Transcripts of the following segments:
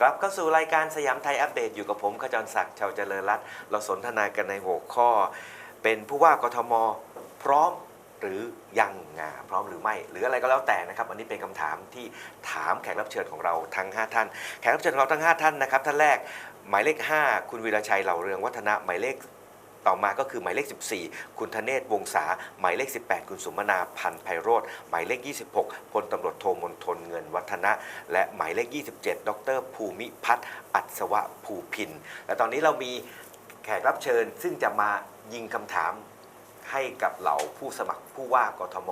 กลับเข้าสู่รายการสยามไทยอัปเดตอยู่กับผมขจรศักดิ์ชาวเจริญรัตน์เราสนทนากันในหัวข้อ เป็นผู้ว่ากทมพร้อมหรือยังงาพร้อมหรือไม่ หรืออะไรก็แล้วแต่นะครับอันนี้เป็นคำถามที่ถามแขกรับเชิญของเราทั้ง 5 ท่าน แขกรับเชิญของเราทั้ง 5 ท่านนะครับท่านแรกหมายเลข 5 คุณวีรชัยเหล่าเรืองวัฒนะหมายเลข ต่อมาก็คือหมายเลข 14 คุณธเนศวงศาหมายเลข 18 คุณสุมนาพันธ์ไพโรธหมายเลข 26พลตำรวจโทมนทนเงินวัฒนะ และหมายเลข 27 ดร ภูมิพัฒน์อัศวะภูพินและตอนนี้เรามีแขกรับเชิญ ซึ่งจะมายิงคำถามให้กับเหล่าผู้สมัครผู้ว่ากทม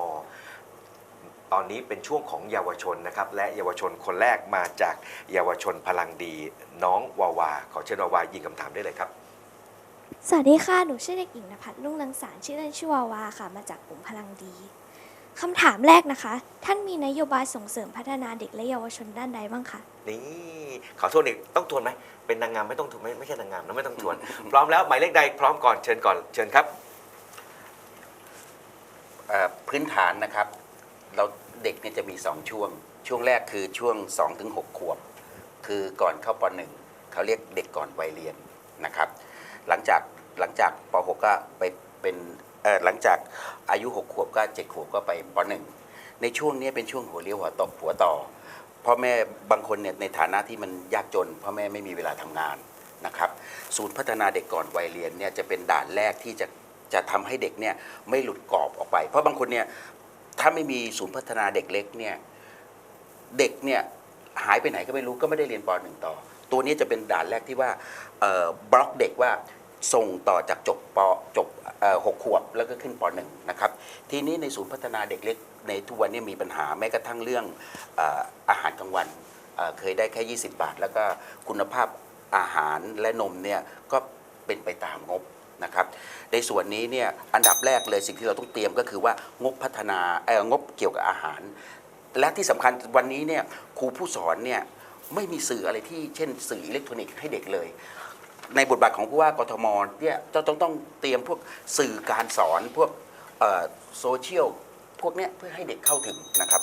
ตอนนี้เป็นช่วงของเยาวชนนะครับ และเยาวชนคนแรกมาจากเยาวชนพลังดี น้องวาวา ขอเชิญวาวายิงคำถามได้เลยครับ สวัสดีค่ะ หนูชื่อเด็กหญิงนภัสรุ่งเรืองสารชื่อเล่นชื่อวาวาค่ะ มาจากกลุ่มพลังดี คำถามแรกนะคะ ท่านมีนโยบายส่งเสริมพัฒนาเด็กและเยาวชนด้านใดบ้างคะ นี่ขอโทษอีกต้องทวนไหมเป็นนางงามไม่ต้องทวนไม่ไม่ใช่นางงามนะไม่ต้องทวน พร้อมแล้วหมายเลขใดพร้อมก่อนเชิญก่อนเชิญครับ เอ่อพื้นฐานนะครับ เราเด็กเนี่ยจะมี 2 ช่วง ช่วงแรกคือช่วง 2-6ถึง6ขวบ คือก่อนเข้าป .1 เขาเรียกเด็กก่อนวัยเรียนนะครับ หลังจากหลังจากป .6 ก็ไปเป็นเออหลังจากอายุ 6 ขวบก็ 7 ขวบก็ไปป .1 ในช่วงนี้เป็นช่วงหัวเลี้ยวหัวตกหัวต่อพ่อแม่บางคนเนี่ยในฐานะที่มันยากจนพ่อแม่ไม่มีเวลาทำงานนะครับ ศูนย์พัฒนาเด็กก่อนวัยเรียนเนี่ยจะเป็นด่านแรกที่จะจะทำให้เด็กเนี่ยไม่หลุดกรอบออกไป เพราะบางคนเนี่ยถ้าไม่มีศูนย์พัฒนาเด็กเล็กเนี่ยเด็กเนี่ยหายไปไหนก็ไม่รู้ก็ไม่ได้เรียนปหนึ่งต่อ ตัวนี้จะเป็นด่านแรกที่ว่า บล็อกเด็กว่าส่งต่อจากจบปจบหกขวบแล้วก็ขึ้นปหนึ่งนะครับ ทีนี้ในศูนย์พัฒนาเด็กเล็กในทุกวันนี้มีปัญหาแม้กระทั่งเรื่องออาหารกลางวันเคยได้แค่ 20 บาท แล้วก็คุณภาพอาหารและนมเนี่ยก็เป็นไปตามงบนะครับในส่วนนี้เนี่ยอันดับแรกเลยสิ่งที่เราต้องเตรียมก็คือว่างบพัฒนาเอองบเกี่ยวกับอาหาร และที่สำคัญวันนี้เนี่ยครูผู้สอนเนี่ยไม่มีสื่ออะไรที่เช่นสื่ออิเล็กทรอนิกส์ให้เด็กเลย ในบทบาทของผู้ว่ากทมเนี่ยจะต้องต้องเตรียมพวกสื่อการสอนพวกโซเชียลพวกเนี้ยเพื่อให้เด็กเข้าถึงนะครับ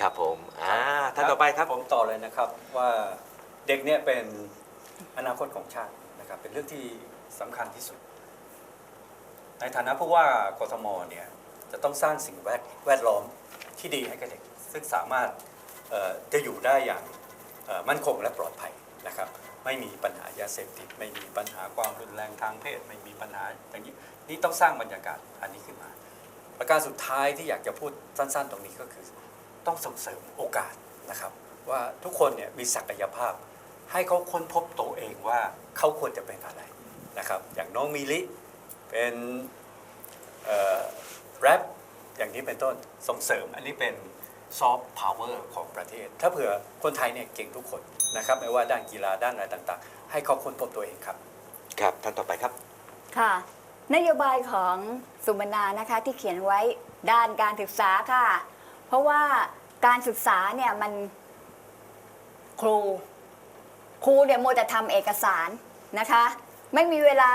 ครับผมอ่าท่านต่อไปครับผมต่อเลยนะครับว่าเด็กเนี่ยเป็นอนาคตของชาตินะครับเป็นเรื่องที่สำคัญที่สุด ในฐานะผู้ว่ากทมเนี่ยจะต้องสร้างสิ่งแวดแวดล้อมที่ดีให้กับเด็ก ซึ่งสามารถเอ่อจะอยู่ได้อย่างเอ่อมั่นคงและปลอดภัยนะครับ ไม่มีปัญหายาเสพติด ไม่มีปัญหาความรุนแรงทางเพศ ไม่มีปัญหาอย่างนี้นี่ต้องสร้างบรรยากาศอันนี้ขึ้นมา ประการสุดท้ายที่อยากจะพูดสั้น ๆ ตรงนี้ก็คือ ต้องส่งเสริมโอกาสนะครับ ว่าทุกคนเนี่ยมีศักยภาพ ให้เขาค้นพบตัวเองว่าเขาควรจะเป็นอะไรนะครับ อย่างน้องมิลิเป็นแรปอย่างนี้เป็นต้นส่งเสริมอันนี้เป็นซอฟต์พาวเวอร์ของประเทศ ถ้าเผื่อคนไทยเนี่ยเก่งทุกคน นะครับไม่ว่าด้านกีฬาด้านอะไรต่างๆ ให้เขาค้นพบตัวเองครับ ครับท่านต่อไปครับ ค่ะ นโยบายของสุมนานะคะที่เขียนไว้ด้านการศึกษาค่ะ เพราะว่าการศึกษาเนี่ยมันครู ครูเนี่ยโมวแต่ทำเอกสารนะคะ ไม่มีเวลา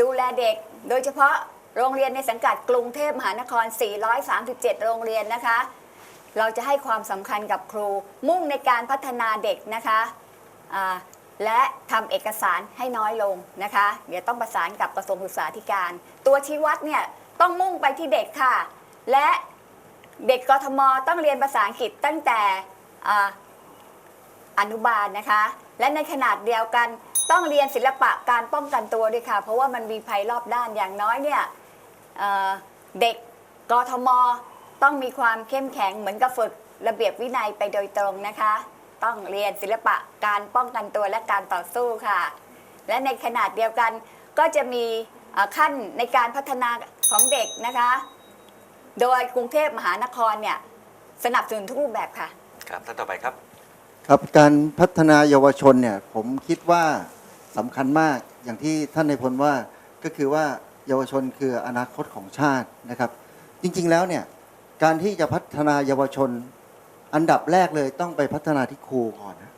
ดูแลเด็ก โดยเฉพาะโรงเรียนในสังกัดกรุงเทพมหานคร 437 โรงเรียนนะคะ เราจะให้ความสำคัญกับครูมุ่งในการพัฒนาเด็กนะคะ อ่าและทำเอกสารให้น้อยลงนะคะ เดี๋ยวต้องประสานกับกระทรวงศึกษาธิการ ตัวชี้วัดเนี่ยต้องมุ่งไปที่เด็กค่ะ และเด็กกทมต้องเรียนภาษาอังกฤษตั้งแต่อ่าอนุบาลนะคะ และในขนาดเดียวกันต้องเรียนศิลปะการป้องกันตัวด้วยค่ะ เพราะว่ามันมีภัยรอบด้านอย่างน้อยเนี่ยเอ่อเด็กกทมต้องมีความเข้มแข็งเหมือนกับฝึกระเบียบวินัยไปโดยตรงนะคะ ต้องเรียนศิลปะการป้องกันตัวและการต่อสู้ค่ะ และในขนาดเดียวกันก็จะมีเอ่อขั้นในการพัฒนาของเด็กนะคะ โดยกรุงเทพมหานครเนี่ยสนับสนุนทุกรูปแบบค่ะ ครับท่านต่อไปครับ ครับการพัฒนาเยาวชนเนี่ยผมคิดว่าสำคัญมากอย่างที่ท่านในายพลว่าก็คือว่าเยาวชนคืออนาคตของชาตินะครับ จริงๆแล้วเนี่ยการที่จะพัฒนาเยาวชน อันดับแรกเลยต้องไปพัฒนาที่ครูก่อนนะ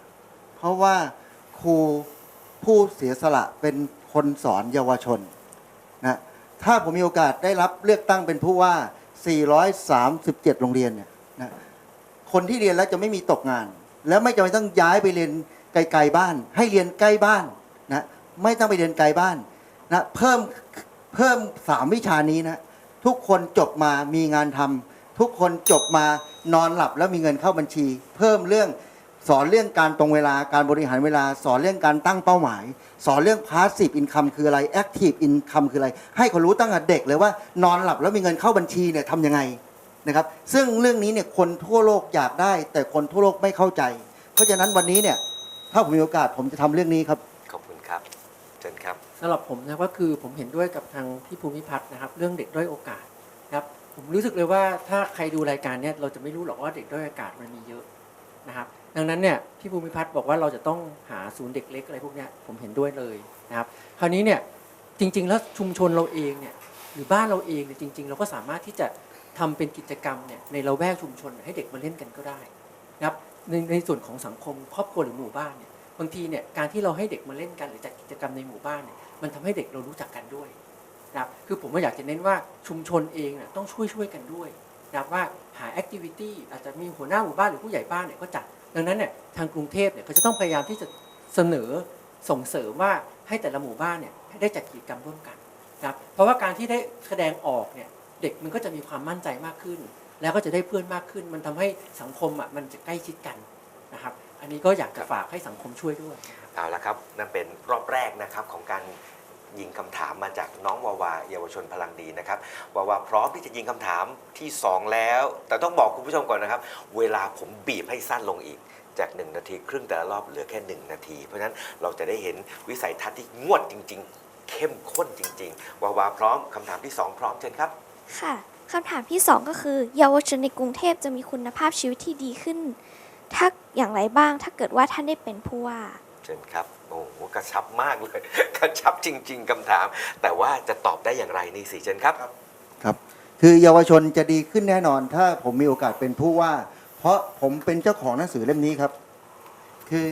เพราะว่าครูผู้เสียสละเป็นคนสอนเยาวชนนะถ้าผมมีโอกาสได้รับเลือกตั้งเป็นผู้ว่า 437 โรงเรียนเนี่ยนะคนที่เรียนแล้วจะไม่มีตกงาน แล้วไม่จำเป็นต้องย้ายไปเรียนไกลๆบ้าน ให้เรียนใกล้บ้านนะไม่ต้องไปเรียนไกลบ้านนะเพิ่มเพิ่มสามวิชานี้นะทุกคนจบมามีงานทำ ทุกคนจบมานอนหลับแล้วมีเงินเข้าบัญชี เพิ่มเรื่องสอนเรื่องการตรงเวลาการบริหารเวลา สอนเรื่องการตั้งเป้าหมาย สอนเรื่อง passive income คืออะไร active income คืออะไร ให้เขารู้ตั้งแต่เด็กเลยว่านอนหลับแล้วมีเงินเข้าบัญชีเนี่ยทำยังไงนะครับซึ่งเรื่องนี้เนี่ยคนทั่วโลกอยากได้ แต่คนทั่วโลกไม่เข้าใจ เพราะฉะนั้นวันนี้เนี่ยถ้าผมมีโอกาสผมจะทำเรื่องนี้ครับขอบคุณครับเชิญครับสำหรับผมนะก็คือผมเห็นด้วยกับทางพี่ภูมิพัฒน์นะครับ เรื่องเด็กด้อยโอกาสนะครับ ผมรู้สึกเลยว่าถ้าใครดูรายการเนี้ยเราจะไม่รู้หรอกว่าเด็กด้อยโอกาสมันมีเยอะนะครับ ดังนั้นเนี่ยพี่ภูมิพัฒน์บอกว่าเราจะต้องหาศูนย์เด็กเล็กอะไรพวกเนี้ยผมเห็นด้วยเลยนะครับ คราวนี้เนี่ยจริง ๆ แล้วชุมชนเราเองเนี่ยหรือบ้านเราเองเนี่ยจริง ๆ เราก็สามารถที่จะทำเป็นกิจกรรมเนี่ยในเราแวกชุมชนให้เด็กมาเล่นกันก็ได้นะครับในในส่วนของสังคมครอบครัวหรือหมู่บ้านเนี่ยบางทีเนี่ยการที่เราให้เด็กมาเล่นกันหรือจัดกิจกรรมในหมู่บ้านเนี่ยมันทำให้เด็กเรารู้จักกันด้วย นะครับคือผมก็อยากจะเน้นว่าชุมชนเองเนี่ยต้องช่วยช่วยกันด้วยนะครับว่าหาแอคทิวิตี้อาจจะมีหัวหน้าหมู่บ้านหรือผู้ใหญ่บ้านเนี่ยก็จัด ดังนั้นเนี่ยทางกรุงเทพเนี่ยเขาจะต้องพยายามที่จะเสนอส่งเสริมว่าให้แต่ละหมู่บ้านเนี่ยได้จัดกิจกรรมร่วมกันนะครับเพราะว่าการที่ได้แสดงออกเนี่ยเด็กมันก็จะมีความมั่นใจมากขึ้น แล้วก็จะได้เพื่อนมากขึ้น มันทำให้สังคมอะมันจะใกล้ชิดกันนะครับอันนี้ก็อยากจะฝากให้สังคมช่วยด้วย เอาละครับนั่นเป็นรอบแรกนะครับของการ ยิงคำถามมาจากน้องวาวาเยาวชนพลังดีนะครับวาวาพร้อมที่จะยิงคำถามที่ 2 แล้ว แต่ต้องบอกคุณผู้ชมก่อนนะครับ เวลาผมบีบให้สั้นลงอีกจาก 1 นาทีครึ่งแต่ละรอบเหลือแค่ 1 นาที เพราะฉะนั้นเราจะได้เห็นวิสัยทัศน์ที่งวดจริง ๆ เข้มข้นจริง ๆ วาวาพร้อมคำถามที่ 2 พร้อมเชิญครับ ค่ะคำถามที่สองก็คือ เยาวชนในกรุงเทพจะมีคุณภาพชีวิตที่ดีขึ้น ถ้าอย่างไรบ้างถ้าเกิดว่าท่านได้เป็นผู้ว่า เชิญครับ โอ้โหกระชับมากเลย กระชับจริง ๆคำถาม แต่ว่าจะตอบได้อย่างไรนี่สิเชิญครับ ครับคือเยาวชนจะดีขึ้นแน่นอน ถ้าผมมีโอกาสเป็นผู้ว่า เพราะผมเป็นเจ้าของหนังสือเล่มนี้ครับ คือ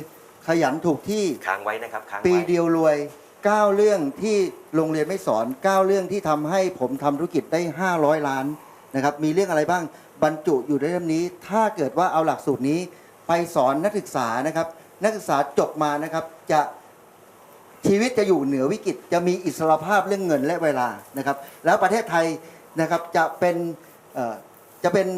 ขยันถูกที่ค้างไว้นะครับค้างปีไว้เดียวรวย 9 เรื่องที่โรงเรียนไม่สอน 9 เรื่องที่ทำให้ผมทำธุรกิจได้ 500 ล้านนะครับมีเรื่องอะไรบ้างบรรจุอยู่ในเล่มนี้ ถ้าเกิดว่าเอาหลักสูตรนี้ไปสอนนักศึกษานะครับ นักศึกษาจบมานะครับจะชีวิตจะอยู่เหนือวิกฤตจะมีอิสรภาพเรื่องเงินและเวลานะครับ แล้วประเทศไทยนะครับจะเป็นเอ่อจะเป็น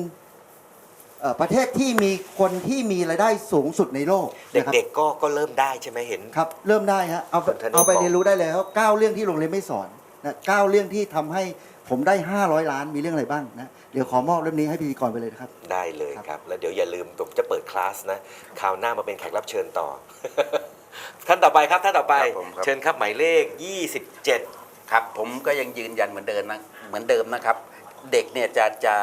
เอ่อประเทศที่มีคนที่มีรายได้สูงสุดในโลกนะครับเด็กๆก็ก็เริ่มได้ใช่ไหมเห็นครับ เริ่มได้ฮะเอาไปคุณธนิตเอาไปบอกเรียนรู้ได้เลยครับเก้าเรื่องที่โรงเรียนไม่สอนนะเก้าเรื่องที่ทำให้ผมได้ 500 ล้านมีเรื่องอะไรบ้างนะ เดี๋ยวขอมอบเล่มนี้ให้พิธีกรไปเลยนะครับ ได้เลยครับครับ แล้วเดี๋ยวอย่าลืมผมจะเปิดคลาสนะคราวหน้ามาเป็นแขกรับเชิญต่อ ท่านต่อไปครับท่านต่อไปครับผมครับ เชิญครับหมายเลข 27 ครับผมก็ยังยืนยันเหมือนเดิมนะเหมือนเดิมนะครับ เด็กเนี่ยจะจะ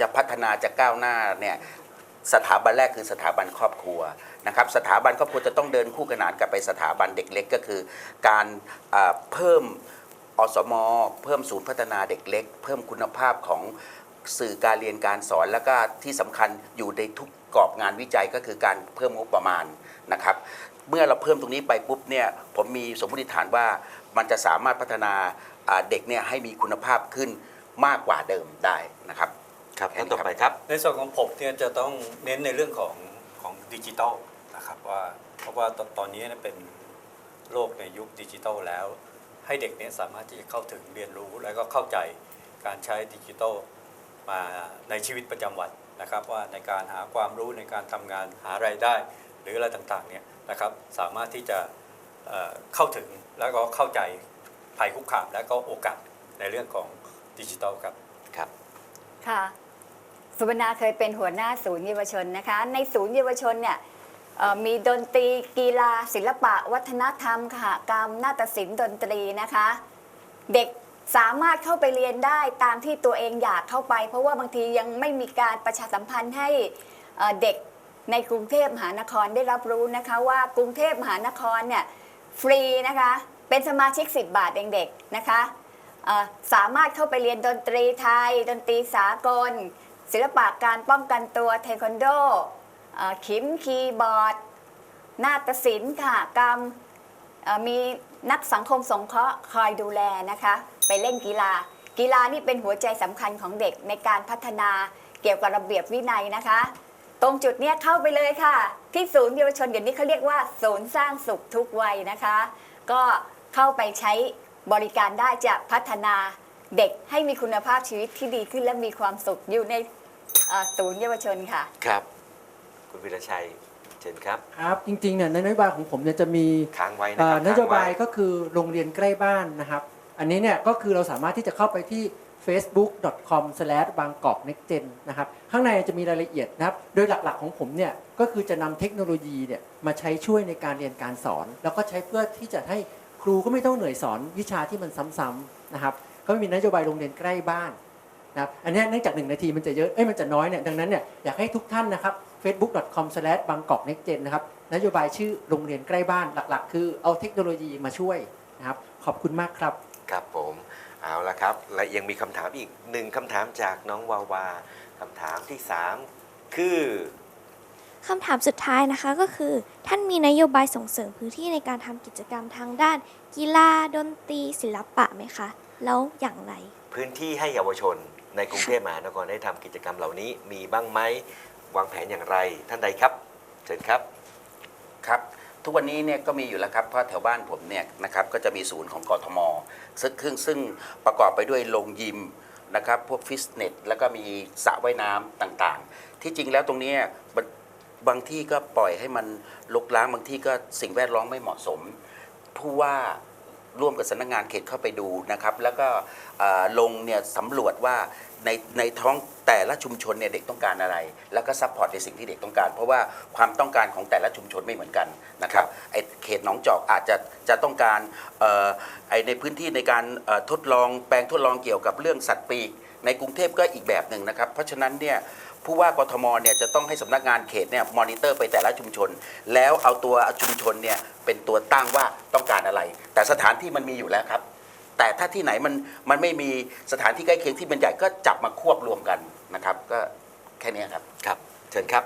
จะพัฒนาจะก้าวหน้าเนี่ยสถาบันแรกคือสถาบันครอบครัวนะครับสถาบันครอบครัวจะต้องเดินคู่ขนานกับไปสถาบันเด็กเล็กก็คือ การอ่าเพิ่มอสม เพิ่มศูนย์พัฒนาเด็กเล็ก เพิ่มคุณภาพของ สื่อการเรียนการสอนแล้วก็ที่สำคัญอยู่ในทุกกรอบงานวิจัยก็คือการเพิ่มงบประมาณนะครับเมื่อเราเพิ่มตรงนี้ไปปุ๊บเนี่ยผมมีสมมติฐานว่ามันจะสามารถพัฒนาอ่าเด็กเนี่ยให้มีคุณภาพขึ้นมากกว่าเดิมได้นะครับครับแค่นี้ท่านต่อไปครับ ในส่วนของผมเนี่ยจะต้องเน้นในเรื่องของของดิจิทัลนะครับว่าเพราะว่าตอนตอนนี้เนี่ยเป็นโลกในยุคดิจิทัลแล้ว ให้เด็กเนี่ยสามารถที่จะเข้าถึงเรียนรู้ แล้วก็เข้าใจการใช้ดิจิทัล มาในชีวิตประจำวันนะครับ ว่าในการหาความรู้ในการทำงานหารายได้ หรืออะไรต่างๆเนี่ยนะครับสามารถที่จะเอ่อเข้าถึงแล้วก็เข้าใจภัยคุกคามและก็โอกาสในเรื่องของดิจิทัลครับครับค่ะสุวรรณาเคยเป็นหัวหน้าศูนย์เยาวชนนะคะ ในศูนย์เยาวชนเนี่ยเอ่อมีดนตรีกีฬาศิลปะ วัฒนธรรมค่ะกรรมนาฏศิลป์ดนตรีนะคะ เด็ก สามารถเข้าไปเรียนได้ตามที่ตัวเองอยากเข้าไป เพราะว่าบางทียังไม่มีการประชาสัมพันธ์ให้เด็กในกรุงเทพมหานครได้รับรู้นะคะว่ากรุงเทพมหานครเนี่ยฟรีนะคะเป็นสมาชิก 10 บาทเองเด็กนะคะสามารถเข้าไปเรียนดนตรีไทย ดนตรีสากล ศิลปะการป้องกันตัวเทควันโดขิมคีย์บอร์ดนาฏศิลป์ค่ะกรรมมีนักสังคมสงเคราะห์คอยดูแลนะคะ ไปเล่นกีฬา กีฬานี่เป็นหัวใจสำคัญของเด็กในการพัฒนาเกี่ยวกับระเบียบวินัยนะคะโตรงจุดเนี้ยเข้าไปเลยค่ะ ที่ศูนย์เยาวชนเดี๋ยวนี้เขาเรียกว่า ศูนย์สร้างสุขทุกวัยนะคะ ก็เข้าไปใช้บริการได้จะพัฒนาเด็กให้มีคุณภาพชีวิตที่ดีขึ้นและมีความสุขอยู่ในเอ่อศูนย์เยาวชนค่ะ ครับ คุณวิรชัยเชิญครับ ครับจริงๆเนี่ยในนโยบายของผมเนี่ยจะมีค้างไว้นะเอ่คอรับนโยบายค้งไว้ก็คือโรงเรียนใกล้บ้านนะครับ อันนี้เนี่ยก็คือเราสามารถที่จะเข้าไปที่ facebook.com/bangkoknextgen นะครับข้างในจะมีรายละเอียดนะครับ โดยหลักๆของผมเนี่ยก็คือจะนำเทคโนโลยีเนี่ยมาใช้ช่วยในการเรียนการสอน แล้วก็ใช้เพื่อที่จะให้ครูก็ไม่ต้องเหนื่อยสอนวิชาที่มันซ้ำๆนะครับก็มีนโยบายโรงเรียนใกล้บ้านนะครับอันนี้เนื่องจากหนึ่งนาทีมันจะเยอะเอ้ยมันจะน้อยเนี่ยดังนั้นเนี่ยอยากให้ทุกท่านนะครับ facebook.com/bangkoknextgen นะครับนโยบายชื่อโรงเรียนใกล้บ้านหลัก ๆ คือเอาเทคโนโลยีมาช่วยนะครับขอบคุณมากครับ ครับผมเอาละครับ และยังมีคำถามอีกหนึ่งคำถามจากน้องวาวาคำถามที่ 3 คือ คำถามสุดท้ายนะคะก็คือ ท่านมีนโยบายส่งเสริมพื้นที่ในการทำกิจกรรมทางด้าน กีฬาดนตรีศิลปะไหมคะ แล้วอย่างไร พื้นที่ให้เยาวชนในกรุงเทพมหานครได้ทำกิจกรรมเหล่านี้มีบ้างไหมวางแผนอย่างไรท่านใดครับ เชิญครับครับ ทุกวันนี้เนี่ยก็มีอยู่แล้วครับ เพราะแถวบ้านผมเนี่ยนะครับก็จะมีศูนย์ของกทม ซึ่งซึ่งซึ่งประกอบไปด้วยโรงยิมนะครับพวกฟิตเนสแล้วก็มีสระว่ายน้ำต่างๆ ที่จริงแล้วตรงเนี้ยบางบางที่ก็ปล่อยให้มันลุกล้างบางที่ก็สิ่งแวดล้อมไม่เหมาะสม ผู้ว่าร่วมกับสำนักงานเขตเข้าไปดูนะครับ แล้วก็เอ่อลงเนี่ยสำรวจว่า ในในท้องแต่ละชุมชนเนี่ยเด็กต้องการอะไร แล้วก็ซัพพอร์ตในสิ่งที่เด็กต้องการ เพราะว่าความต้องการของแต่ละชุมชนไม่เหมือนกันนะครับไอเขตหนองจอกอาจจะจะต้องการเอ่อไอในพื้นที่ในการเอ่อทดลองแปลงทดลองเกี่ยวกับเรื่องสัตว์ปีกในกรุงเทพก็อีกแบบหนึ่งนะครับ เพราะฉะนั้นเนี่ยผู้ว่ากทมเนี่ยจะต้องให้สำนักงานเขตเนี่ยมอนิเตอร์ไปแต่ละชุมชน แล้วเอาตัวชุมชนเนี่ยเป็นตัวตั้งว่าต้องการอะไร แต่สถานที่มันมีอยู่แล้วครับ แต่ถ้าที่ไหนมันมันไม่มีสถานที่ใกล้เคียงที่มันใหญ่ก็จับมาควบรวมกันนะครับ ก็แค่เนี้ยครับครับเชิญครับ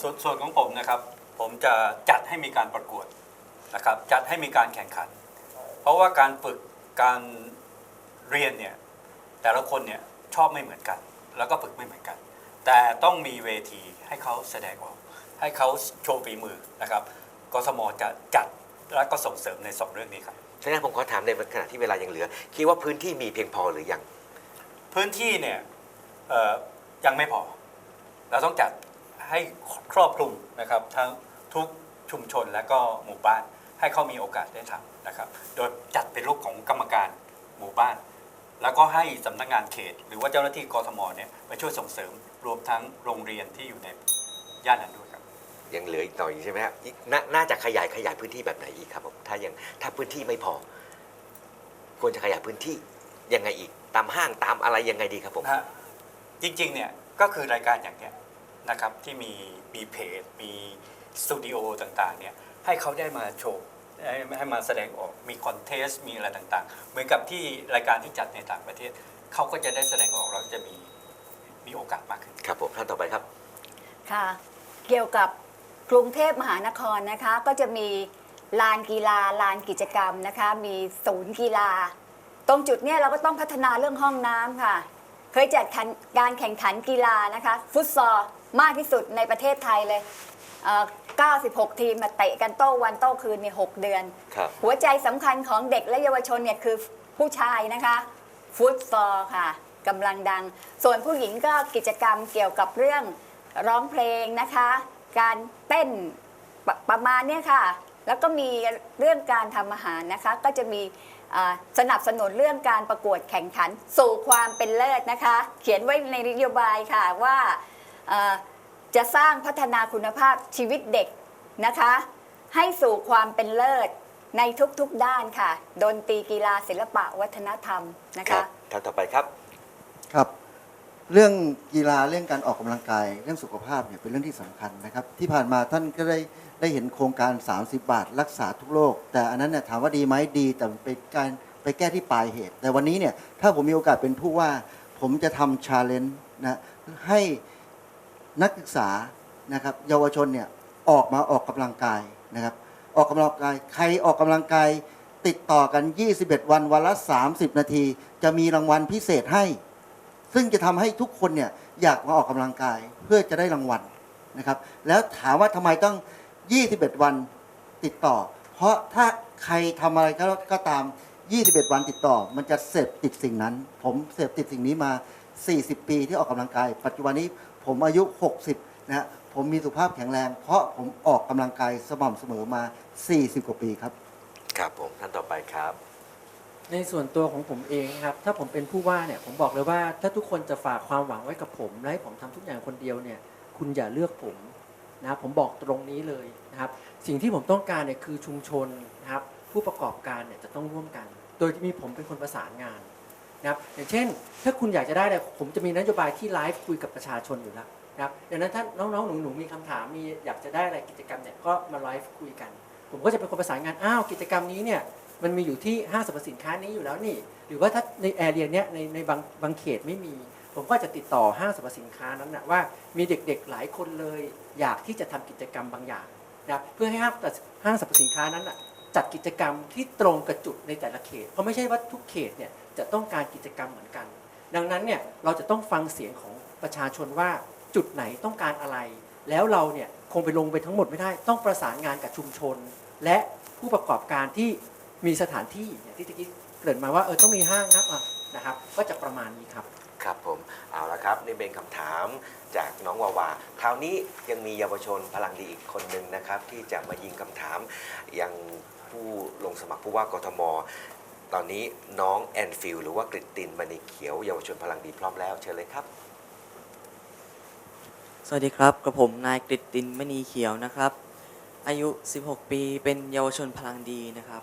ส่วนส่วนของผมนะครับ ผมจะจัดให้มีการประกวดนะครับ จัดให้มีการแข่งขัน เพราะว่าการฝึกการเรียนเนี่ยแต่ละคนเนี่ยชอบไม่เหมือนกัน แล้วก็ฝึกไม่เหมือนกัน แต่ต้องมีเวทีให้เขาแสดงออก ให้เขาโชว์ฝีมือนะครับกสมจะจัดและก็ส่งเสริมในสองเรื่องนี้ครับ ฉะนั้นผมขอถามในขณะที่เวลายังเหลือ คิดว่าพื้นที่มีเพียงพอหรือยัง พื้นที่เนี่ยเอ่อยังไม่พอ เราต้องจัดให้ครอบคลุมนะครับทั้งทุกชุมชนและก็หมู่บ้าน ให้เขามีโอกาสได้ทำนะครับ โดยจัดเป็นรูปของกรรมการหมู่บ้าน แล้วก็ให้สำนักงานเขต หรือว่าเจ้าหน้าที่กทมเนี่ยไปช่วยส่งเสริมรวมทั้งโรงเรียนที่อยู่ในย่านนั้นด้วย ยังเหลืออีกหน่อยใช่ไหมครับอีกนาน่าจะขยายขยายพื้นที่แบบไหนอีกครับผมถ้ายังถ้าพื้นที่ไม่พอ ควรจะขยายพื้นที่ยังไงอีก ตามห้างตามอะไรยังไงดีครับผมนะฮะจริงๆเนี่ยก็คือรายการอย่างเนี้ยนะครับที่มีมีเพจมีสตูดิโอต่างๆเนี่ยให้เขาได้มาโชว์ให้ให้มาแสดงออกมีคอนเทสต์มีอะไรต่างๆ เหมือนกับที่รายการที่จัดในต่างประเทศเขาก็จะได้แสดงออกแล้วจะมีมีโอกาสมากขึ้น ครับผมท่านต่อไปครับ ค่ะ เกี่ยวกับ กรุงเทพมหานครนะคะก็จะมีลานกีฬาลานกิจกรรมนะคะ มีศูนย์กีฬา ตรงจุดเนี้ยเราก็ต้องพัฒนาเรื่องห้องน้ำค่ะ เคยจัดขันการแข่งขันกีฬานะคะ ฟุตซอลมากที่สุดในประเทศไทยเลยเอ่อ96 ทีมมาเตะกันโต้วันโต้คืนใน6เดือน ครับ หัวใจสำคัญของเด็กและเยาวชนเนี่ยคือผู้ชายนะคะฟุตซอลค่ะกำลังดัง ส่วนผู้หญิงก็กิจกรรมเกี่ยวกับเรื่องร้องเพลงนะคะ การเต้นปะประมาณเนี้ยค่ะ แล้วก็มีเรื่องการทำอาหารนะคะ ก็จะมีอ่าสนับสนุนเรื่องการประกวดแข่งขันสู่ความเป็นเลิศนะคะ เขียนไว้ในนโยบายค่ะว่าเอ่อจะสร้างพัฒนาคุณภาพชีวิตเด็กนะคะ ให้สู่ความเป็นเลิศในทุกๆด้านค่ะ ดนตรีกีฬาศิลปะวัฒนธรรมนะครัคะ บท่านต่อไปครับ ครับ เรื่องกีฬาเรื่องการออกกำลังกาย เรื่องสุขภาพเนี่ยเป็นเรื่องที่สำคัญนะครับ ที่ผ่านมาท่านก็ได้ได้เห็นโครงการ 30 บาท รักษาทุกโรคแต่อันนั้นเนี่ยถามว่าดีไหมดี แต่เป็นการไปแก้ที่ปลายเหตุ แต่วันนี้เนี่ยถ้าผมมีโอกาสเป็นผู้ว่า ผมจะทำชาเลนจ์นะให้นักศึกษานะครับเยาวชนเนี่ยออกมาออกกำลังกายนะครับออกกำลังกายใครออกกำลังกายติดต่อกัน 21 วันวันละ 30 นาที จะมีรางวัลพิเศษให้ ซึ่งจะทำให้ทุกคนเนี่ยอยากมาออกกำลังกายเพื่อจะได้รางวัลนะครับ แล้วถามว่าทำไมต้อง 21 วันติดต่อ เพราะถ้าใครทำอะไรก็ก็ตาม 21 วันติดต่อ มันจะเสพติดสิ่งนั้น ผมเสพติดสิ่งนี้มา 40 ปีที่ออกกำลังกาย ปัจจุบันนี้ผมอายุ 60นะฮะผมมีสุขภาพแข็งแรง เพราะผมออกกำลังกายสม่ำเสมอมา 40 กว่าปีครับ ครับผมท่านต่อไปครับ ในส่วนตัวของผมเองนะครับ ถ้าผมเป็นผู้ว่าเนี่ยผมบอกเลยว่า ถ้าทุกคนจะฝากความหวังไว้กับผมและให้ผมทำทุกอย่างคนเดียวเนี่ย คุณอย่าเลือกผมนะครับผมบอกตรงนี้เลยนะครับ สิ่งที่ผมต้องการเนี่ยคือชุมชนนะครับ ผู้ประกอบการเนี่ยจะต้องร่วมกัน โดยที่มีผมเป็นคนประสานงานนะครับอย่างเช่น ถ้าคุณอยากจะได้เนี่ยผมจะมีนโยบายที่ไลฟ์คุยกับประชาชนอยู่แล้วนะครับดังนั้นถ้าน้องๆหนูๆมีคำถามมีอยากจะได้อะไรกิจกรรมเนี่ยก็มาไลฟ์คุยกัน ผมก็จะเป็นคนประสานงานอ้าวกิจกรรมนี้เนี่ย มันมีอยู่ที่ห้างสรรพสินค้านี้อยู่แล้วนี่ หรือว่าถ้าในแอเรียเนี้ยในในบางบางเขตไม่มี ผมก็จะติดต่อห้างสรรพสินค้านั้นนะว่ามีเด็กๆหลายคนเลย อยากที่จะทำกิจกรรมบางอย่างนะครับเพื่อให้ห้างห้างสรรพสินค้านั้นนะจัดกิจกรรมที่ตรงกับจุดในแต่ละเขต เพราะไม่ใช่ว่าทุกเขตเนี่ยจะต้องการกิจกรรมเหมือนกัน ดังนั้นเนี่ยเราจะต้องฟังเสียงของประชาชนว่าจุดไหนต้องการอะไร แล้วเราเนี่ยคงไปลงไปทั้งหมดไม่ได้ ต้องประสานงานกับชุมชน และผู้ประกอบการที่ มีสถานที่อย่างที่ตะกี้เกริ่นมาว่าเออต้องมีห้างนะอะนะครับ ก็จะประมาณนี้ครับ ครับผมเอาละครับนี่เป็นคำถามจากน้องวาวาคราวนี้ยังมีเยาวชนพลังดีอีกคนหนึ่งนะครับ ที่จะมายิงคำถามยังผู้ลงสมัครผู้ว่ากทม ตอนนี้น้องแอนฟิลหรือว่ากริตตินมณีเขียวเยาวชนพลังดีพร้อมแล้วเชิญเลยครับ สวัสดีครับกับผมนายกฤตตินมณีเขียวนะครับ อายุ 16 ปีเป็นเยาวชนพลังดีนะครับ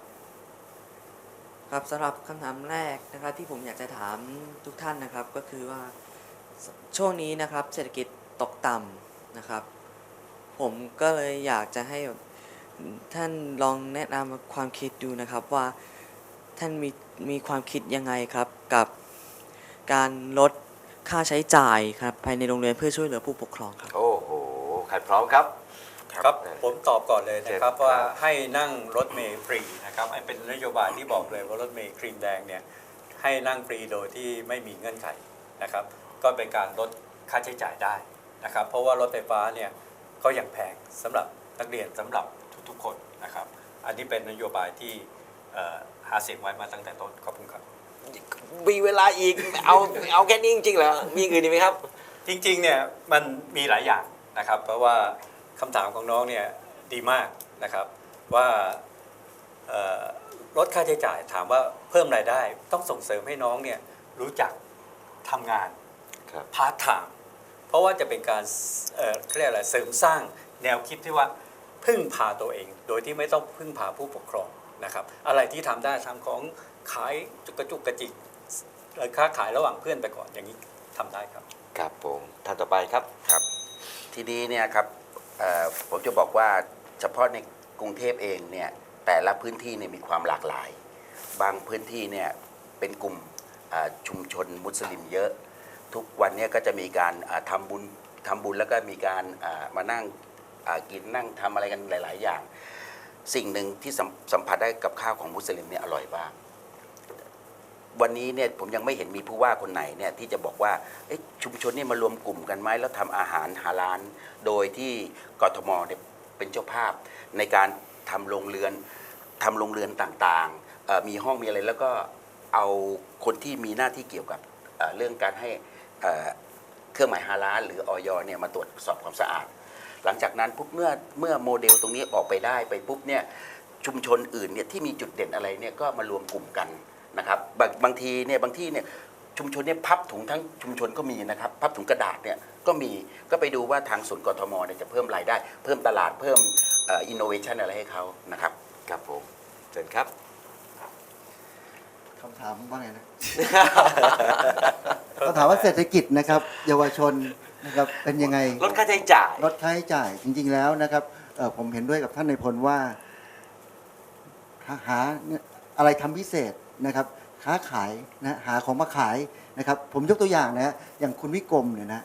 ครับสำหรับคำถามแรกนะครับที่ผมอยากจะถามทุกท่านนะครับก็คือว่าช่วงนี้นะครับเศรษฐกิจตกต่ำนะครับ ผมก็เลยอยากจะให้ท่านลองแนะนำความคิดดูนะครับว่าท่านมีมีความคิดยังไงครับกับการลดค่าใช้จ่ายครับภายในโรงเรียนเพื่อช่วยเหลือผู้ปกครองครับ โอ้โห ใครพร้อมครับ ครับผมตอบก่อนเลยนะครับเชิญครับว่าให้นั่งรถเมล์ฟรีนะครับอันเป็นนโยบายที่บอกเลยว่ารถเมล์ครีมแดงเนี่ยให้นั่งฟรีโดยที่ไม่มีเงื่อนไขนะครับ ก็เป็นการลดค่าใช้จ่ายได้นะครับ เพราะว่ารถไฟฟ้าเนี่ยก็ยังแพงสำหรับนักเรียนสำหรับทุกๆคนนะครับ อันนี้เป็นนโยบายที่เอ่อหาเสียงไว้มาตั้งแต่ต้นขอบคุณครับมีเวลาอีกเอาเอาแค่นี้จริงๆเหรอมีอย่างอื่นอีกไหมครับ จริงๆเนี่ยมันมีหลายอย่างนะครับ เพราะว่า คำถามของน้องเนี่ยดีมากนะครับว่าเอ่อลดค่าใช้จ่ายถามว่าเพิ่มรายได้ ต้องส่งเสริมให้น้องเนี่ยรู้จักทำงานครับพาร์ทไทม์เพราะว่าจะเป็นการเอ่อเขาเรียกอะไรเสริมสร้างแนวคิดที่ว่าพึ่งพาตัวเอง โดยที่ไม่ต้องพึ่งพาผู้ปกครองนะครับ อะไรที่ทำได้ทำของขายจุกกระจุกกระจิกเอ่อค้าขายระหว่างเพื่อนไปก่อนอย่างนี้ทำได้ครับ ครับผมท่านต่อไปครับครับ ทีนี้เนี่ยครับเอ่อ ผมจะบอกว่าเฉพาะในกรุงเทพเองเนี่ยแต่ละพื้นที่เนี่ยมีความหลากหลาย บางพื้นที่เนี่ยเป็นกลุ่มชุมชนมุสลิมเยอะ ทุกวันเนี้ก็จะมีการอ่าทำบุญทำบุญแล้วก็มีการมานั่งกินนั่งทำอะไรกันหลาย ๆ อย่าง สิ่งหนึ่งที่สัมสัมผัสได้กับข้าวของมุสลิมเนี่ยอร่อยบ้าง วันนี้เนี่ยผมยังไม่เห็นมีผู้ว่าคนไหนเนี่ยที่จะบอกว่าชุมชนเนี่ยมารวมกลุ่มกันไหมแล้วทำอาหารฮาลาลโดยที่กทมเนี่ยเป็นเจ้าภาพในการทำโรงเรือนทำโรงเรือนต่างๆ มีห้องมีอะไรแล้วก็เอาคนที่มีหน้าที่เกี่ยวกับเเรื่องการให้เครื่องหมายฮาลาลหรือออยเนี่ยมาตรวจสอบความสะอาด หลังจากนั้นปุ๊บเมื่อเมื่อโมเดลตรงนี้ออกไปได้ไปปุ๊บเนี่ยชุมชนอื่นเนี่ยที่มีจุดเด่นอะไรเนี่ยก็มารวมกลุ่มกัน นะครับบางบางทีเนี่ยบางที่เนี่ยชุมชนเนี่ยพับถุงทั้งชุมชนก็มีนะครับพับถุงกระดาษเนี่ยก็มีก็ไปดูว่าทางศูนย์กทมเนี่ยจะเพิ่มรายได้ เพิ่มตลาดเพิ่มอินโนเวชันอะไรให้เขานะครับครับผมเชิญครับคำถามว่าไงนะ คำถามว่าเศรษฐกิจนะครับ เยาวชนนะครับเป็นยังไงลดค่าใช้จ่ายลดค่าใช้จ่ายจริง ๆแล้วนะครับเอ่อผมเห็นด้วยกับท่านในายพลว่าหาหาเนี่ยอะไรทำพิเศษ นะครับค้าขายนะหาของมาขายนะครับผมยกตัวอย่างนะอย่างคุณวิกรมเนี่ยนะ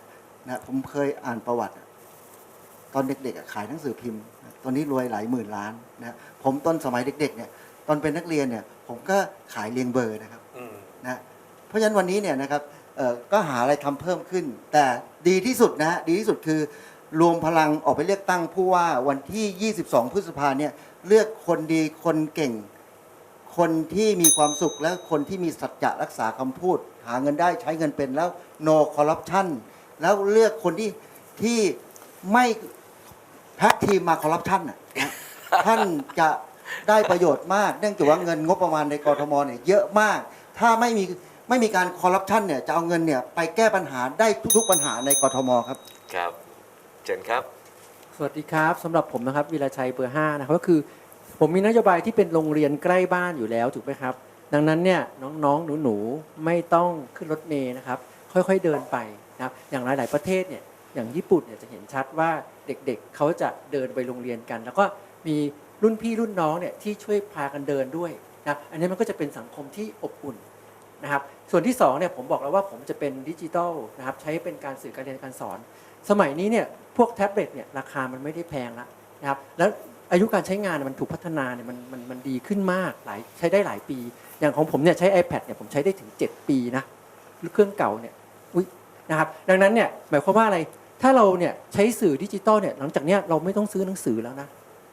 นะผมเคยอ่านประวัติ ตอนเด็กๆอะขายหนังสือพิมพ์นะตอนนี้รวยหลายหมื่นล้านนะผมตอนสมัยเด็กๆเนี่ยตอนเป็นนักเรียนเนี่ยผมก็ขายเรียงเบอร์นะครับอืมนะเพราะฉะนั้นวันนี้เนี่ยนะครับเอ่อก็หาอะไรทำเพิ่มขึ้น แต่ดีที่สุดนะฮะดีที่สุดคือ รวมพลังออกไปเลือกตั้งผู้ว่าวันที่ 22 พฤษภาเนี่ยเลือกคนดีคนเก่ง คนที่มีความสุขและคนที่มีสัจจะรักษาคำพูด หาเงินได้ใช้เงินเป็นแล้ว no corruption แล้วเลือกคนที่ที่ไม่แพ็กทีมมาคอร์รัปชันน่ะนะท่านจะได้ประโยชน์มาก เนื่องจากว่าเงินงบประมาณในกรทมเนี่ยเยอะมาก ถ้าไม่มีไม่มีการคอร์รัปชันเนี่ยจะเอาเงินเนี่ยไปแก้ปัญหาได้ทุกๆปัญหาในกรทมครับ ครับ เชิญครับ สวัสดีครับสำหรับผมนะครับวีระชัยเบอร์ห้านะครับก็คือ ผมมีนโยบายที่เป็นโรงเรียนใกล้บ้านอยู่แล้วถูกไหมครับ ดังนั้นเนี่ยน้องๆหนูๆไม่ต้องขึ้นรถเมล์นะครับ ค่อยๆเดินไปนะครับอย่างหลายๆประเทศเนี่ยอย่างญี่ปุ่นเนี่ยจะเห็นชัดว่าเด็กๆเขาจะเดินไปโรงเรียนกัน แล้วก็มีรุ่นพี่รุ่นน้องเนี่ยที่ช่วยพากันเดินด้วยนะอันนี้มันก็จะเป็นสังคมที่อบอุ่นนะครับส่วนที่สองเนี่ยผมบอกแล้วว่าผมจะเป็นดิจิทัลนะครับใช้เป็นการสื่อการเรียนการสอน สมัยนี้เนี่ยพวกแท็บเล็ตเนี่ยราคามันไม่ได้แพงแล้วนะครับแล้ว อายุการใช้งานมันถูกพัฒนาเนี่ยมันมันมันดีขึ้นมากหลายใช้ได้หลายปี อย่างของผมเนี่ยใช้ iPad เนี่ยผมใช้ได้ถึง 7 ปีนะเครื่องเก่าเนี่ยอุ้ยนะครับดังนั้นเนี่ยหมายความว่าอะไรถ้าเราเนี่ยใช้สื่อดิจิตอลเนี่ยหลังจากเนี้ยเราไม่ต้องซื้อหนังสือแล้วนะ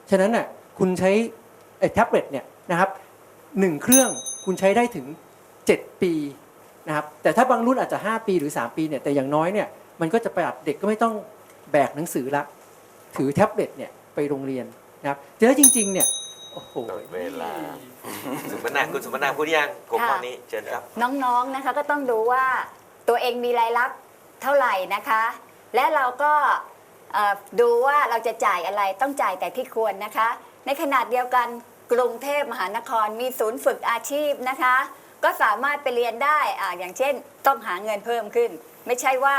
ฉะนั้นน่ะคุณใช้ไอ้แท็บเล็ตเนี่ยนะครับหนึ่งเครื่องคุณใช้ได้ถึง 7 ปีนะครับแต่ถ้าบางรุ่นอาจจะ 5 ปีหรือ 3 ปีเนี่ยแต่อย่างน้อยเนี่ยมันก็จะประหยัดเด็กก็ไม่ต้องแบกหนังสือละถือแท็บเล็ตเนี่ยไปโรงเรียน นะครับแต่แล้วจริงๆเนี่ยโอ้โห หมดเวลา สุมนาคุณสุมนาพูดยังกลุ่มข้อนี้เชิญครับ น้องๆนะคะก็ต้องดูว่าตัวเองมีรายรับเท่าไหร่นะคะ และเราก็เอ่อดูว่าเราจะจ่ายอะไรต้องจ่ายแต่ที่ควรนะคะ ในขณะเดียวกันกรุงเทพมหานครมีศูนย์ฝึกอาชีพนะคะ ก็สามารถไปเรียนได้อ่าอย่างเช่น ต้องหาเงินเพิ่มขึ้น ไม่ใช่ว่า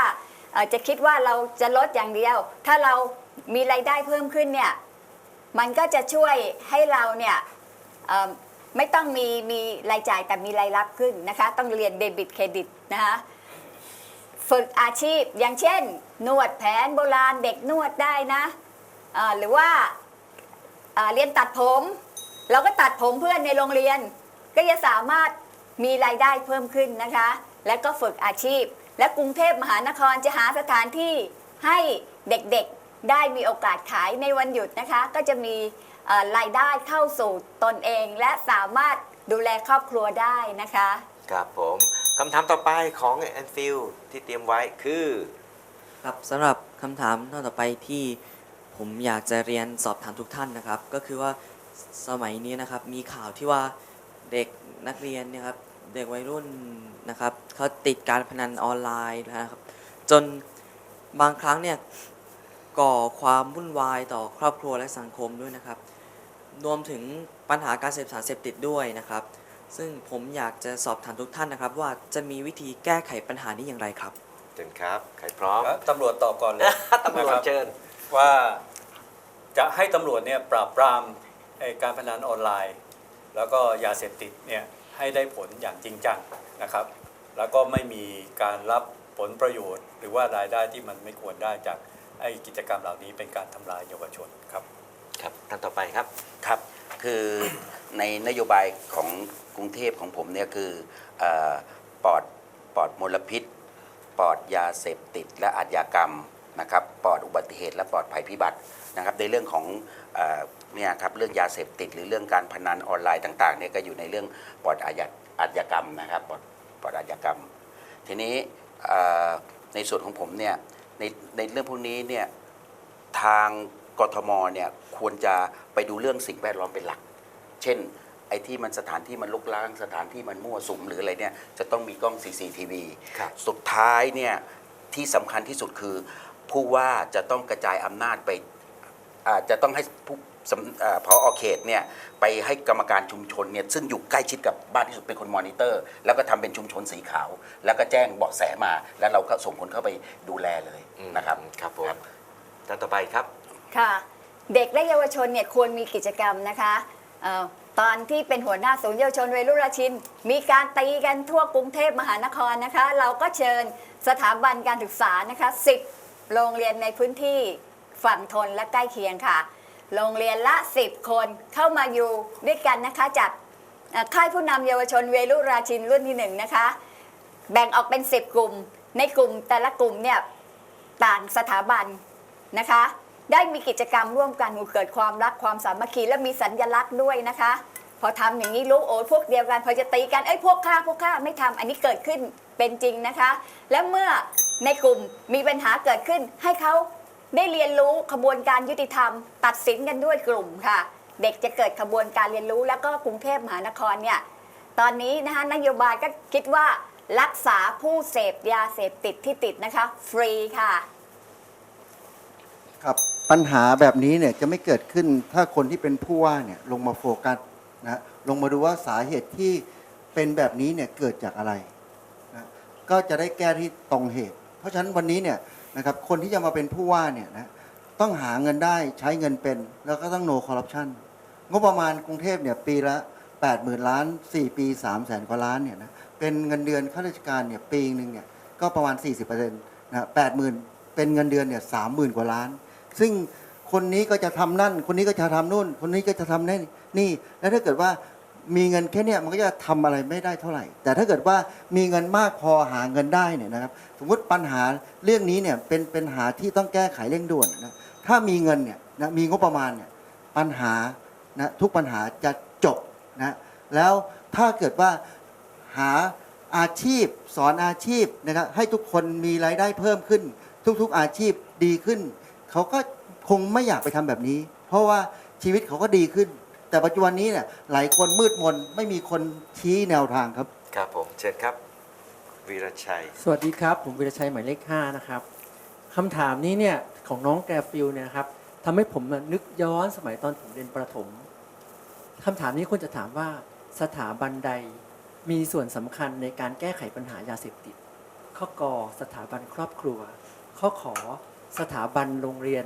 เอ่อจะคิดว่าเราจะลดอย่างเดียว ถ้าเรามีรายได้เพิ่มขึ้นเนี่ย มันก็จะช่วยให้เราเนี่ยไม่ต้องมีมีรายจ่ายแต่มีรายรับขึ้นนะคะ ต้องเรียนเดบิตเครดิตนะคะฝึกอาชีพอย่างเช่น นวดแผนโบราณเด็กนวดได้นะเอ่อหรือว่าเอ่อเรียนตัดผม เราก็ตัดผมเพื่อนในโรงเรียน ก็จะสามารถมีรายได้เพิ่มขึ้นนะคะ และก็ฝึกอาชีพ และกรุงเทพมหานครจะหาสถานที่ให้เด็กๆ ได้มีโอกาสขายในวันหยุดนะคะ ก็จะมีเอ่อรายได้เข้าสู่ตนเอง และสามารถดูแลครอบครัวได้นะคะ ครับผมคำถามต่อไปของแอนฟิลที่เตรียมไว้คือ ครับสำหรับคำถามข้อต่อไปที่ผมอยากจะเรียนสอบถามทุกท่านนะครับ ก็คือว่าสมัยนี้นะครับมีข่าวที่ว่าเด็กนักเรียนเนี่ยครับเด็กวัยรุ่นนะครับเขาติดการพนันออนไลน์นะครับ จนบางครั้งเนี่ย ก่อความวุ่นวายต่อครอบครัวและสังคมด้วยนะครับ รวมถึงปัญหาการเสพสารเสพติดด้วยนะครับ ซึ่งผมอยากจะสอบถามทุกท่านนะครับ ว่าจะมีวิธีแก้ไขปัญหานี้อย่างไรครับเชิญครับใครพร้อมแล้วตำรวจตอบก่อนเลย ตำรวจนะครับเชิญว่าจะให้ตำรวจเนี่ยปราบปรามไอ้การพนันออนไลน์ แล้วก็ยาเสพติดเนี่ยให้ได้ผลอย่างจริงจังนะครับ แล้วก็ไม่มีการรับผลประโยชน์ หรือว่ารายได้ที่มันไม่ควรได้จาก ไอ้กิจกรรมเหล่านี้เป็นการทำลายเยาวชนครับครับท่านต่อไปครับครับ คือในนโยบายของกรุงเทพของผมเนี่ยคือเออปลอดปลอดมลพิษปลอดยาเสพติดและอาชญากรรมนะครับปลอดอุบัติเหตุและปลอดภัยพิบัตินะครับในเรื่องของเอ่อเนี่ยครับเรื่องยาเสพติดหรือเรื่องการพนันออนไลน์ต่างๆเนี่ยก็อยู่ในเรื่องปลอดอาญาอาชญากรรมนะครับปลอดปลอดอาชญากรรม ทีนี้เอ่อในส่วนของผมเนี่ย ในในเรื่องพวกนี้เนี่ยทางกทมเนี่ยควรจะไปดูเรื่องสิ่งแวดล้อมเป็นหลัก เช่นไอ้ที่มันสถานที่มันลุกล้างสถานที่มันมั่วสุมหรืออะไรเนี่ยจะต้องมีกล้อง CCTV ครับสุดท้ายเนี่ยที่สำคัญที่สุดคือผู้ว่าจะต้องกระจายอำนาจไปอาจจะต้องให้ผู้ สำเอ่อพออเขตเนี่ยไปให้กรรมการชุมชนเนี่ยซึ่งอยู่ใกล้ชิดกับบ้านที่สุดเป็นคนมอนิเตอร์ แล้วก็ทำเป็นชุมชนสีขาว แล้วก็แจ้งเบาะแสมา แล้วเราก็ส่งคนเข้าไปดูแลเลยนะครับครับผมท่านต่อไปครับค่ะ เด็กและเยาวชนเนี่ยควรมีกิจกรรมนะคะเอ่อตอนที่เป็นหัวหน้าศูนย์เยาวชนวัยรุ่นราชิน มีการตีกันทั่วกรุงเทพมหานครนะคะ เราก็เชิญสถาบันการศึกษานะคะ10โรงเรียนในพื้นที่ฝั่งทนและใกล้เคียงค่ะ โรงเรียนละ 10 คนเข้ามาอยู่ด้วยกันนะคะจากเอ่อค่ายผู้นำเยาวชนเวัยรุ่นราชินรุ่นที่หนึ่งนะคะ แบ่งออกเป็น 10 กลุ่ม ในกลุ่มแต่ละกลุ่มเนี่ยต่างสถาบันนะคะ ได้มีกิจกรรมร่วมกันเกิดความรักความสามัคคีและมีสัญญลักษณ์ด้วยนะคะ พอทำอย่างนี้รู้โอ้ยพวกเดียวกัน พอจะตีกันเอ้ยพวกข้าพวกข้าไม่ทำอันนี้เกิดขึ้นเป็นจริงนะคะ และเมื่อในกลุ่มมีปัญหาเกิดขึ้นให้เขา ได้เรียนรู้ขบวนการยุติธรรม ตัดสินกันด้วยกลุ่มค่ะ เด็กจะเกิดขบวนการเรียนรู้แล้วก็กรุงเทพมหานครเนี่ยตอนนี้นะคะนโยบายก็คิดว่ารักษาผู้เสพยาเสพติดที่ติดนะคะ ฟรีค่ะครับปัญหาแบบนี้เนี่ยจะไม่เกิดขึ้นถ้าคนที่เป็นผู้ว่าเนี่ยลงมาโฟกัสนะลงมาดูว่าสาเหตุที่เป็นแบบนี้เนี่ยเกิดจากอะไรนะก็จะได้แก้ที่ตรงเหตุ เพราะฉะนั้นวันนี้เนี่ย นะครับคนที่จะมาเป็นผู้ว่าเนี่ยนะต้องหาเงินได้ใช้เงินเป็น แล้วก็ต้อง no corruption งบประมาณกรุงเทพเนี่ยปีละ 8 0,000 ล้าน 4 ปี 3 0 0แสนกว่าล้านเนี่ยนะเป็นเงินเดือนข้าราชการเนี่ยปีหนึ่งเนี่ยก็ประมาณ 40%นะ80,000 เป็นเงินเดือนเนี่ย30,000 กว่าล้าน ซึ่งคนนี้ก็จะทำนั่น คนนี้ก็จะทำนู่น คนนี้ก็จะทำนั่นนี่ แล้วถ้าเกิดว่า มีเงินแค่เนี้ยมันก็จะทำอะไรไม่ได้เท่าไหร่ แต่ถ้าเกิดว่ามีเงินมากพอหาเงินได้เนี่ยนะครับ สมมติปัญหาเรื่องนี้เนี่ยเป็นเป็นหาที่ต้องแก้ไขเร่งด่วนนะถ้ามีเงินเนี่ยนะมีงบประมาณเนี่ยปัญหานะทุกปัญหาจะจบนะแล้วถ้าเกิดว่าหาอาชีพสอนอาชีพนะครับให้ทุกคนมีรายได้เพิ่มขึ้น ทุกๆอาชีพดีขึ้น เขาก็คงไม่อยากไปทำแบบนี้ เพราะว่าชีวิตเขาก็ดีขึ้น แต่ปัจจุบันนี้เนี่ยหลายคนมืดมนไม่มีคนชี้แนวทางครับ ครับผมเชิญครับวีรชัย สวัสดีครับ ผมวิรชัยหมายเลข5นะครับคำถามนี้เนี่ยของน้องแกรฟิลเนี่ยนะครับทำให้ผมน่ะนึกย้อนสมัยตอนผมเรียนประถมคำถามนี้ควรจะถามว่าสถาบันใดมีส่วนสำคัญในการแก้ไขปัญหายาเสพติด ข้อกอสถาบันครอบครัว ข้อขอสถาบันโรงเรียน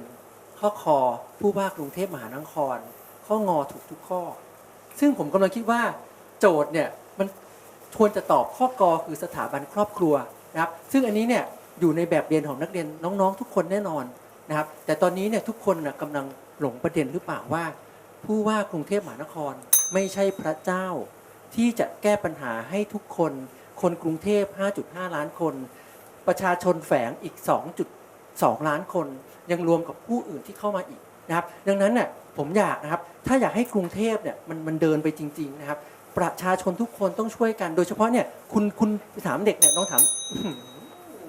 ข้อคอผู้ว่ากรุงเทพมหานคร ข้องอถูกทุกข้อ ซึ่งผมกำลังคิดว่าโจทย์เนี่ยมันควรจะตอบข้อกอคือสถาบันครอบครัวนะครับ ซึ่งอันนี้เนี่ยอยู่ในแบบเรียนของนักเรียนน้องๆ ทุกคนแน่นอนนะครับ แต่ตอนนี้เนี่ยทุกคนนะกำลังหลงประเด็นหรือเปล่าว่า ผู้ว่ากรุงเทพมหานครไม่ใช่พระเจ้า ที่จะแก้ปัญหาให้ทุกคน คนกรุงเทพ 5.5 ล้านคน ประชาชนแฝงอีก 2.2 ล้านคน ยังรวมกับผู้อื่นที่เข้ามาอีกนะครับ ดังนั้นเนี่ย ผมอยากนะครับ ถ้าอยากให้กรุงเทพเนี่ยมันมันเดินไปจริง ๆ นะครับ ประชาชนทุกคนต้องช่วยกัน โดยเฉพาะเนี่ยคุณคุณถามเด็กเนี่ยน้องถาม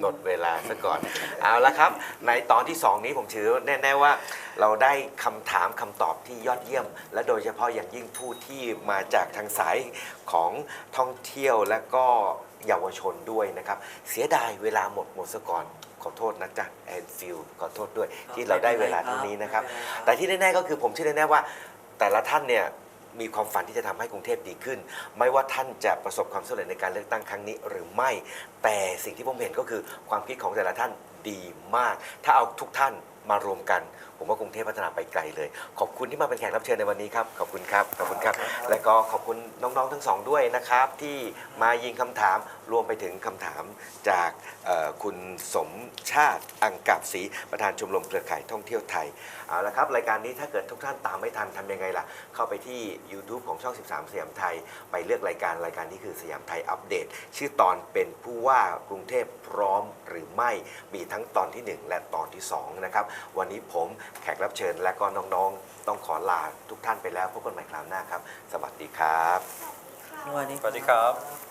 หมดเวลาซะก่อน เอาละครับ ในตอนที่ 2 นี้ผมถือแน่ ๆ ว่า เราได้คำถามคำตอบที่ยอดเยี่ยม และโดยเฉพาะอย่างยิ่งผู้ที่มาจากทางสายของท่องเที่ยวและก็เยาวชนด้วยนะครับ เสียดายเวลาหมดหมดซะก่อน อโทษนะจ๊ะแอนฟิลขอโทษด้วย ที่เราได้เวลาเท่านี้นะครับ แต่ที่แน่ๆก็คือผมเชื่อแน่ๆว่า แต่ละท่านเนี่ยมีความฝันที่จะทำให้กรุงเทพดีขึ้น ไม่ว่าท่านจะประสบความสำเร็จในการเลือกตั้งครั้งนี้หรือไม่ แต่สิ่งที่ผมเห็นก็คือความคิดของแต่ละท่านดีมาก ถ้าเอาทุกท่านมารวมกันผมว่ากรุงเทพพัฒนาไปไกลเลย ขอบคุณที่มาเป็นแขกรับเชิญในวันนี้ครับขอบคุณครับขอบคุณครับ และก็ขอบคุณน้องๆทั้งสองด้วยนะครับ ที่มายิงคำถามรวมไปถึงคำถามจากเอ่อคุณสมชาติอังกับศรีประธานชมรมเครือข่ายท่องเที่ยวไทยเอาละครับรายการนี้ถ้าเกิดทุกท่านตามไม่ทันทำยังไงล่ะ เข้าไปที่ YouTube ของช่อง 13 สยามไทย ไปเลือกรายการรายการนี้คือสยามไทยอัปเดต ชื่อตอนเป็นผู้ว่ากรุงเทพพร้อมหรือไม่มีทั้งตอนทีหนึ่1และตอนที่2นะครับวันนี้ผมแขกรับเชิญและก็น้องๆ ต้องขอลาทุกท่านไปแล้วพบกันใหม่คราวหน้าครับ สวัสดีครับ สวัสดีสวัสดีครับ